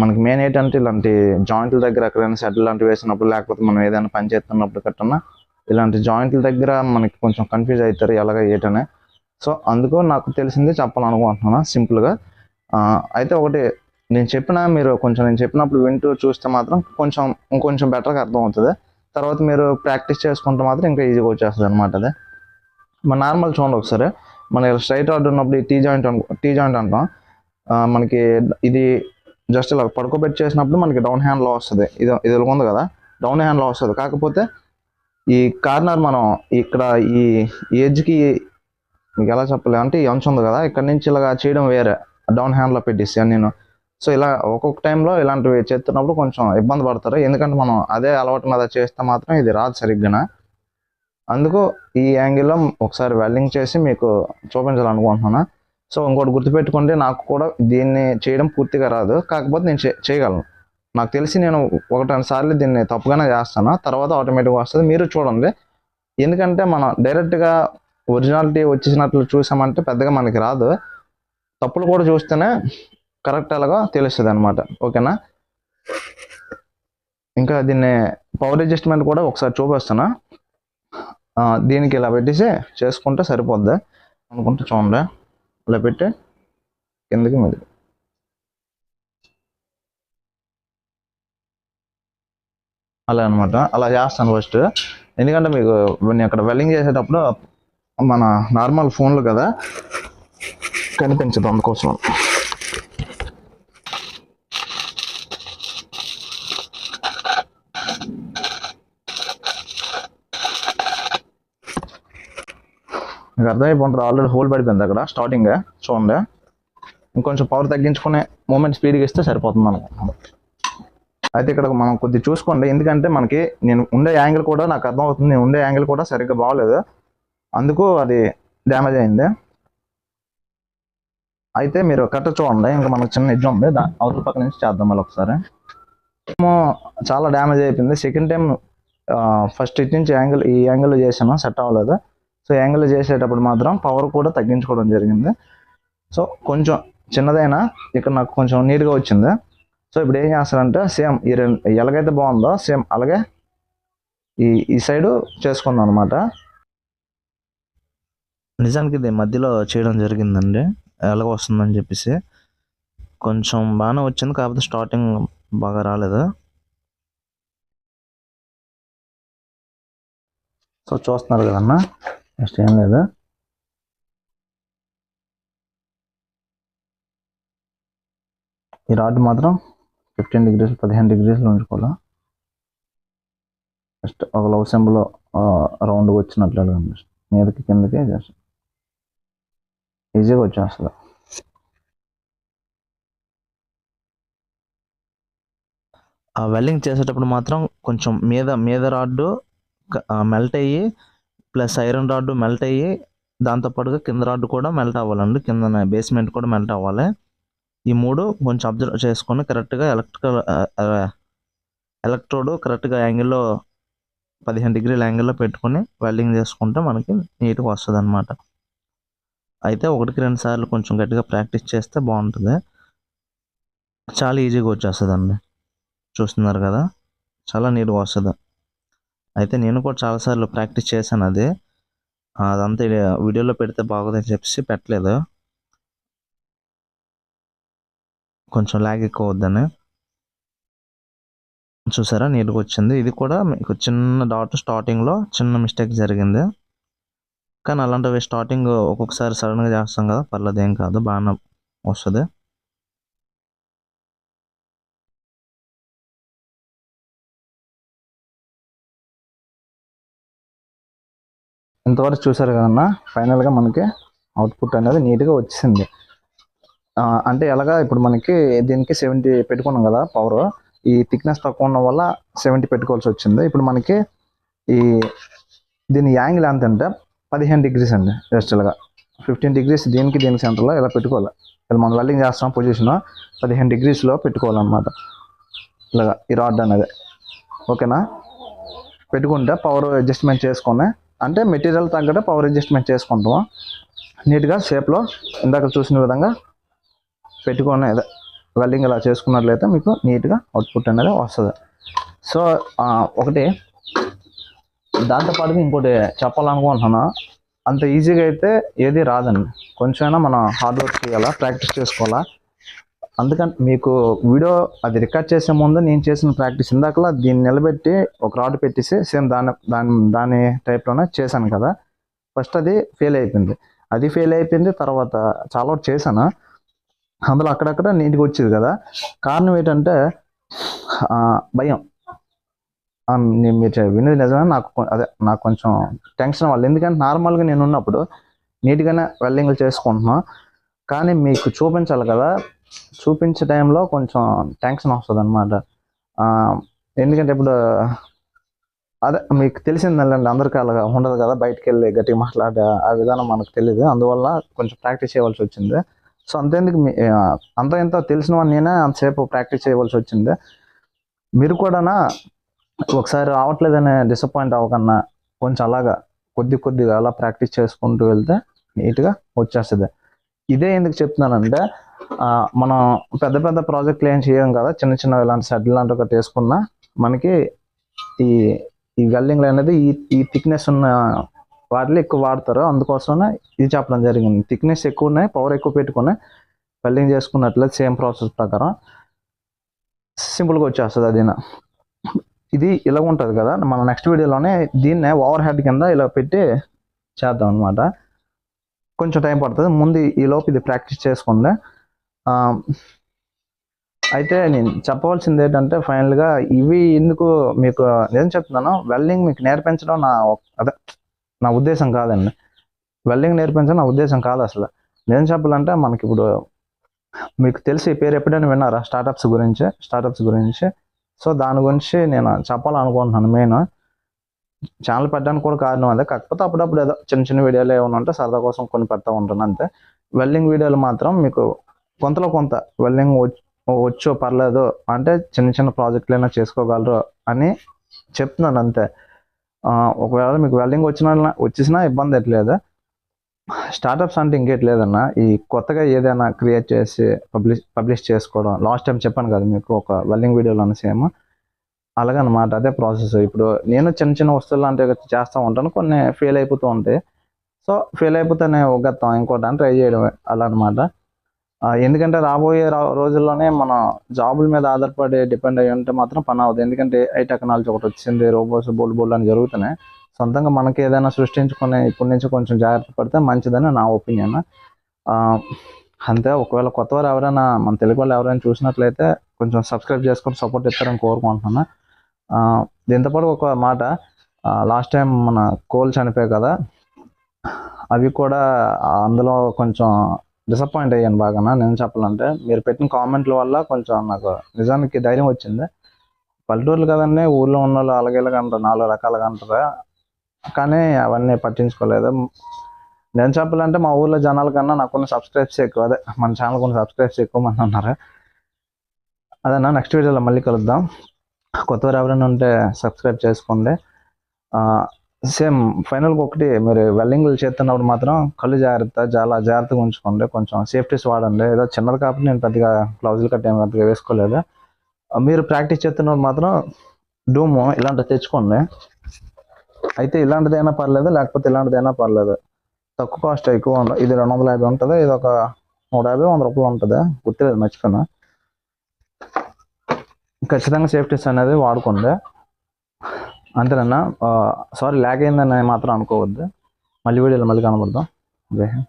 మనకి మెయిన్ ఏంటంటే ఇలాంటి జాయింట్ల దగ్గర ఎక్కడైనా షెడ్ లాంటివి వేసినప్పుడు లేకపోతే మనం ఏదైనా పని చేస్తున్నప్పుడు కట్టన్నా ఇలాంటి జాయింట్ల దగ్గర మనకి కొంచెం కన్ఫ్యూజ్ అవుతారు ఎలాగ ఏటనే. సో అందుకు నాకు తెలిసింది చెప్పాలనుకుంటున్నాను సింపుల్గా అయితే ఒకటి నేను చెప్పిన మీరు కొంచెం నేను చెప్పినప్పుడు వింటూ చూస్తే మాత్రం కొంచెం ఇంకొంచెం బెటర్గా అర్థం అవుతుంది తర్వాత మీరు ప్రాక్టీస్ చేసుకుంటే మాత్రం ఇంకా ఈజీగా వచ్చేస్తుంది అనమాట అది. మన నార్మల్ చూడండి ఒకసారి. మన స్ట్రైట్ ఆర్డర్ ఉన్నప్పుడు ఈ టీ జాయింట్ అనుకో టీ జాయింట్ అంటాం. మనకి ఇది జస్ట్ ఇలా పడుకోబెట్టి చేసినప్పుడు మనకి డౌన్ హ్యాండ్లో వస్తుంది. ఇది ఇది ఉంది కదా? డౌన్ హ్యాండ్లో వస్తుంది. కాకపోతే ఈ కార్నర్ మనం ఇక్కడ ఈ ఏజ్కి మీకు ఎలా చెప్పలేము అంటే ఈ అంచు ఉంది కదా? ఇక్కడ నుంచి ఇలాగా చేయడం వేరే. డౌన్ హ్యాండ్లో పెట్టేసాను నేను సో ఇలా ఒక్కొక్క టైంలో ఇలాంటివి చేస్తున్నప్పుడు కొంచెం ఇబ్బంది పడతారు. ఎందుకంటే మనం అదే అలవాటు మీద చేస్తే మాత్రం ఇది రాదు సరిగ్గా అందుకు ఈ యాంగిల్లో ఒకసారి వెల్డింగ్ చేసి మీకు చూపించాలనుకుంటున్నాను. సో ఇంకోటి గుర్తుపెట్టుకుంటే నాకు కూడా దీన్ని చేయడం పూర్తిగా రాదు. కాకపోతే నేను చేయగలను. నాకు తెలిసి నేను ఒకటి రెండు సార్లు దీన్ని తప్పుగానే చేస్తాను. తర్వాత ఆటోమేటిక్గా వస్తుంది. మీరు చూడండి. ఎందుకంటే మనం డైరెక్ట్గా ఒరిజినాలిటీ వచ్చేసినట్లు చూసామంటే పెద్దగా మనకి రాదు. తప్పులు కూడా చూస్తేనే కరెక్ట్ అలాగా తెలుస్తుంది అనమాట ఓకేనా? ఇంకా దీన్ని పవర్ అడ్జస్ట్మెంట్ కూడా ఒకసారి చూపిస్తాను దీనికి ఇలా పెట్టేసి చేసుకుంటే సరిపోద్ది. అనుకుంటే చూడండి. ఇలా పెట్టి కిందకి మీది అలా అనమాట అలా చేస్తాను ఫస్ట్ ఎందుకంటే మీకు నేను అక్కడ వెల్డింగ్ చేసేటప్పుడు మన నార్మల్ ఫోన్లు కదా కనిపించదు అందుకోసం. మీకు అర్థమైపోతుంది? ఆల్రెడీ హోల్ పడిపోయింది అక్కడ స్టార్టింగ్ చూడండి. ఇంకొంచెం పవర్ తగ్గించుకునే మూమెంట్ స్పీడ్గా ఇస్తే సరిపోతుంది మనకు. అయితే ఇక్కడ మనం కొద్దిగా చూసుకోండి ఎందుకంటే మనకి నేను ఉండే యాంగిల్ కూడా నాకు అర్థమవుతుంది నేను ఉండే యాంగిల్ కూడా సరిగ్గా బాగలేదు. అందుకు అది డ్యామేజ్ అయింది. అయితే మీరు కట్ట చూడండి ఇంకా మనకు చిన్న ఎడ్జ్ ఉంది. అవతల పక్క నుంచి చేద్దాం మళ్ళీ ఒకసారి. చాలా డ్యామేజ్ అయిపోయింది. సెకండ్ టైం ఫస్ట్ ఇటు నుంచి యాంగిల్ ఈ యాంగిల్ చేసాను సెట్ అవ్వలేదు. సో యాంగిల్ చేసేటప్పుడు మాత్రం పవర్ కూడా తగ్గించుకోవడం జరిగింది. సో కొంచెం చిన్నదైనా ఇక్కడ నాకు కొంచెం నీట్గా వచ్చింది. సో ఇప్పుడు ఏం చేస్తారంటే సేమ్ ఈ రెండు ఎలాగైతే బాగుందో సేమ్ అలాగే ఈ ఈ సైడు చేసుకున్నాం అనమాట నిజానికి ఇది మధ్యలో చేయడం జరిగిందండి. ఎలాగ వస్తుందని చెప్పేసి. కొంచెం బాగానే వచ్చింది కాకపోతే స్టార్టింగ్ బాగా రాలేదు. సో చూస్తున్నారు కదన్నా? నెక్స్ట్ ఏం లేదా? ఈ రాడ్ మాత్రం ఫిఫ్టీన్ డిగ్రీస్ పదిహేను డిగ్రీస్లో ఉంచుకోవాలా జస్ట్ ఒక లవ్ సింబల్ రౌండ్గా వచ్చినట్లు మీదకి కిందకి జస్ట్ ఈజీగా వచ్చేస్తుంది. ఆ వెల్డింగ్ చేసేటప్పుడు మాత్రం కొంచెం మీద మీద రాడ్డు మెల్ట్ అయ్యి ప్లస్ ఐరన్ రాడ్ మెల్ట్ అయ్యి దాంతోపాటుగా కింద రాడ్ కూడా మెల్ట్ అవ్వాలండి. కింద బేస్మెంట్ కూడా మెల్ట్ అవ్వాలి. ఈ మూడు కొంచెం అబ్జర్వ్ చేసుకొని కరెక్ట్గా ఎలక్ట్రికల్ ఎలక్ట్రోడ్ కరెక్ట్గా యాంగిల్లో పదిహేను డిగ్రీల యాంగిల్లో పెట్టుకొని వెల్డింగ్ చేసుకుంటే మనకి నీట్గా వస్తుంది అనమాట అయితే ఒకటికి రెండు సార్లు కొంచెం గట్టిగా ప్రాక్టీస్ చేస్తే బాగుంటుంది. చాలా ఈజీగా వచ్చేస్తుందండి. అండి చూస్తున్నారు కదా? చాలా నీట్గా వస్తుంది. అయితే నేను కూడా చాలాసార్లు ప్రాక్టీస్ చేశాను అది. అదంతా వీడియోలో పెడితే బాగోదని చెప్పేసి పెట్టలేదు. కొంచెం లాగ్ ఎక్కువ వద్దని చూసారా నీట్గా వచ్చింది. ఇది కూడా మీకు చిన్న డాట్ స్టార్టింగ్లో చిన్న మిస్టేక్ జరిగింది. కానీ అలాంటివి స్టార్టింగ్ ఒక్కొక్కసారి సడన్గా చేస్తాం కదా పర్లేదు ఏం కాదు బాగానే వస్తుంది. ఇంతవరకు చూసారు కదన్నా ఫైనల్గా మనకి అవుట్పుట్ అనేది నీట్గా వచ్చింది. అంటే ఎలాగా ఇప్పుడు మనకి దీనికి సెవెంటీ పెట్టుకున్నాం కదా పవర్ ఈ థిక్నెస్ తక్కువ ఉండడం వల్ల సెవెంటీ పెట్టుకోవాల్సి వచ్చింది. ఇప్పుడు మనకి ఈ దీని యాంగిల్ ఎంత అంటే పదిహేను డిగ్రీస్ అండి జస్ట్ ఇలాగా. ఫిఫ్టీన్ డిగ్రీస్ దీనికి దీనికి సెంటర్లో ఇలా పెట్టుకోవాలి. ఇలా మనం వెల్డింగ్ చేస్తాం పొజిషన్ పదిహేను డిగ్రీస్లో పెట్టుకోవాలన్నమాట. ఇలాగా ఈ రాడ్ అనేది. ఓకేనా? పెట్టుకుంటే పవర్ అడ్జస్ట్మెంట్ చేసుకొని అంటే మెటీరియల్ తగ్గట్టు పవర్ అడ్జస్ట్మెంట్ చేసుకుంటాము? నీట్గా షేప్లో ఇందాక చూసిన విధంగా పెట్టుకొని వెల్డింగ్ ఇలా చేసుకున్నట్లయితే మీకు నీట్గా అవుట్పుట్ అనేది వస్తుంది. సో ఒకటి దాంతోపాటుగా ఇంకోటి చెప్పాలనుకుంటున్నాను అంత ఈజీగా అయితే ఏది రాదండి. కొంచెమైనా మనం హార్డ్ వర్క్ చేయాలా ప్రాక్టీస్ చేసుకోవాలా? అందుకని మీకు వీడియో అది రికార్డ్ చేసే ముందు నేను చేసిన ప్రాక్టీస్ ఇందాకలా దీన్ని నిలబెట్టి ఒక రాడ్ పెట్టేసి సేమ్ దాని దాని దాని టైప్లోనే చేశాను కదా. ఫస్ట్ అది ఫెయిల్ అయిపోయింది. అది ఫెయిల్ అయిపోయింది తర్వాత చాలా అవుట్ చేశాను? అందులో అక్కడక్కడ నీట్గా వచ్చేది కదా. కారణం ఏంటంటే భయం. మీరు వినేది నిజమే? నాకు అదే నాకు కొంచెం టెన్షన్ వాళ్ళు ఎందుకంటే నార్మల్గా నేను ఉన్నప్పుడు నీట్గానే వెల్డింగ్లు చేసుకుంటున్నాను కానీ మీకు చూపించాలి కదా చూపించే టైంలో కొంచెం టెన్షన్ వస్తుంది అనమాట ఎందుకంటే ఇప్పుడు అదే మీకు తెలిసిందండి అందరికీ అలాగా ఉండదు కదా బయటకు వెళ్ళి గట్టిగా మాట్లాడే ఆ విధానం మనకు తెలియదు అందువల్ల కొంచెం ప్రాక్టీస్ చేయవలసి వచ్చింది. సో అంతేందుకు మీ- అంత ఇంత తెలిసిన వాడిని నేనే అంతసేపు ప్రాక్టీస్ చేయవలసి వచ్చింది. మీరు కూడానా ఒకసారి రావట్లేదని డిసప్పాయింట్ అవ్వకన్నా కొంచెం అలాగా కొద్ది కొద్దిగా అలా ప్రాక్టీస్ చేసుకుంటూ వెళ్తే నీట్గా వచ్చేస్తుంది. ఇదే ఎందుకు చెప్తున్నానంటే మనం పెద్ద పెద్ద ప్రాజెక్టులు ఏం చేయం కదా చిన్న చిన్న ఇలాంటి సెడ్ లాంటి ఒకటి వేసుకున్నా మనకి ఈ ఈ వెల్డింగ్ అనేది ఈ ఈ థిక్నెస్ ఉన్న వాటిలో ఎక్కువ వాడతారు. అందుకోసమే ఇది చెప్పడం జరిగింది. థిక్నెస్ ఎక్కువ ఉన్నాయి పవర్ ఎక్కువ పెట్టుకుని వెల్డింగ్ చేసుకున్నట్లయితే సేమ్ ప్రాసెస్ ప్రకారం సింపుల్గా వచ్చేస్తుంది అది ఇది ఇలా ఉంటుంది కదా మన నెక్స్ట్ వీడియోలోనే దీన్నే ఓవర్ హెడ్ కింద ఇలా పెట్టి చేద్దాం అనమాట కొంచెం టైం పడుతుంది. ముందు ఈ లోపు ఇది ప్రాక్టీస్ చేసుకుంటే అయితే నేను చెప్పవలసింది ఏంటంటే ఫైనల్గా ఇవి ఎందుకు మీకు నేను చెప్తున్నాను వెల్డింగ్ మీకు నేర్పించడం నా అదే నా ఉద్దేశం కాదండి. వెల్డింగ్ నేర్పించడం నా ఉద్దేశం కాదు అసలు. నేను చెప్పాలంటే మనకి ఇప్పుడు మీకు తెలిసి పేరు ఎప్పుడైనా విన్నారా స్టార్టప్స్ గురించి స్టార్టప్స్ గురించి? సో దాని గురించి నేను చెప్పాలనుకుంటున్నాను మెయిన్. ఛానల్ పెట్టడానికి కూడా కారణం అదే. కాకపోతే అప్పుడప్పుడు ఏదో చిన్న చిన్న వీడియోలు ఏమైనా ఉంటే సరదా కోసం కొన్ని పెడతా ఉంటాను అంతే. వెల్డింగ్ వీడియోలు మాత్రం మీకు కొంతలో కొంత వెల్డింగ్ వచ్చో పర్లేదు అంటే చిన్న చిన్న ప్రాజెక్టులు అయినా చేసుకోగలరు అని చెప్తున్నాను అంతే. ఒకవేళ మీకు వెల్డింగ్ వచ్చిన వచ్చేసినా ఇబ్బంది ఎట్లేదు స్టార్టప్స్ అంటే ఇంకెట్లేదన్నా ఈ కొత్తగా ఏదైనా క్రియేట్ చేసి పబ్లిష్ పబ్లిష్ చేసుకోవడం లాస్ట్ టైం చెప్పాను కదా మీకు ఒక వెల్డింగ్ వీడియోలో సేమ్. అలాగనమాట అదే ప్రాసెస్. ఇప్పుడు నేను చిన్న చిన్న వస్తువులు లాంటివి చేస్తూ ఉంటాను కొన్ని ఫెయిల్ అయిపోతూ ఉంటాయి. సో ఫెయిల్ అయిపోతేనే ఒగ్గేస్తాం ఇంకోటి ట్రై చేయడం అలా అనమాట ఎందుకంటే రాబోయే రోజుల్లోనే మన జాబుల మీద ఆధారపడి డిపెండ్ అయ్యి ఉంటే మాత్రం పని అవ్వదు. ఎందుకంటే ఐ టెక్నాలజీ ఒకటి వచ్చింది రోబోస్ బోల్ బోల్ అని జరుగుతున్నాయి. సొంతంగా మనకి ఏదైనా సృష్టించుకునే ఇప్పటి నుంచి కొంచెం జాగ్రత్త పడితే మంచిదని నా ఒపీనియన్. అంతే. ఒకవేళ కొత్త వారు ఎవరైనా మన తెలుగు వాళ్ళు ఎవరైనా చూసినట్లయితే కొంచెం సబ్స్క్రైబ్ చేసుకొని సపోర్ట్ ఇస్తారని కోరుకుంటున్నాను దీంతోపాటు ఒక మాట. లాస్ట్ టైం మన కోల్ చనిపోయాయి కదా అవి కూడా అందులో కొంచెం డిసప్పాయింట్ అయ్యాను బాగా నేను చెప్పాలంటే మీరు పెట్టిన కామెంట్ల వల్ల కొంచెం నాకు నిజానికి ధైర్యం వచ్చింది. పల్లెటూర్లు కదండి ఊళ్ళో ఉన్న వాళ్ళు అలాగే ఇలాగ అంటారు నాలుగు రకాలుగా అంటారు. కానీ అవన్నీ పట్టించుకోలేదు. నేను చెప్పాలంటే మా ఊర్లో జనాల కన్నా నాకు కొన్ని సబ్స్క్రైబ్స్ ఎక్కువ. అదే మన ఛానల్ కొన్ని సబ్స్క్రైబ్స్ ఎక్కువ మంది ఉన్నారు. అదేనా నెక్స్ట్ వీడియోలో మళ్ళీ కలుద్దాం. కొత్తవారు ఎవరైనా ఉంటే సబ్స్క్రైబ్ చేసుకోండి. సేమ్ ఫైనల్గా ఒకటి మీరు వెల్డింగ్లు చేస్తున్నప్పుడు మాత్రం కళ్ళు జాగ్రత్త చాలా జాగ్రత్తగా ఉంచుకోండి. కొంచెం సేఫ్టీస్ వాడండి. ఏదో చిన్నది కాబట్టి నేను పెద్దగా గ్లౌజులు కట్టే పెద్దగా వేసుకోలేదు. మీరు ప్రాక్టీస్ చేస్తున్నప్పుడు మాత్రం డూము ఇలాంటివి తెచ్చుకోండి. అయితే ఇలాంటిదైనా పర్లేదు లేకపోతే ఇలాంటిదైనా పర్లేదు. తక్కువ కాస్ట్ ఎక్కువ ఉండదు. ఇది రెండు వందల యాభై ఉంటుంది ఇది ఒక నూట యాభై వంద రూపాయలు ఉంటుంది. గుర్తులేదు మర్చిపోయినా. ఖచ్చితంగా సేఫ్టీస్ అనేది వాడుకోండి. అంతేనన్నా సారీ ల్యాగ్ అయిందని మాత్రం అనుకోవద్దు. మళ్ళీ వీడియోలో మళ్ళీ కనబడదాం. జై హింద్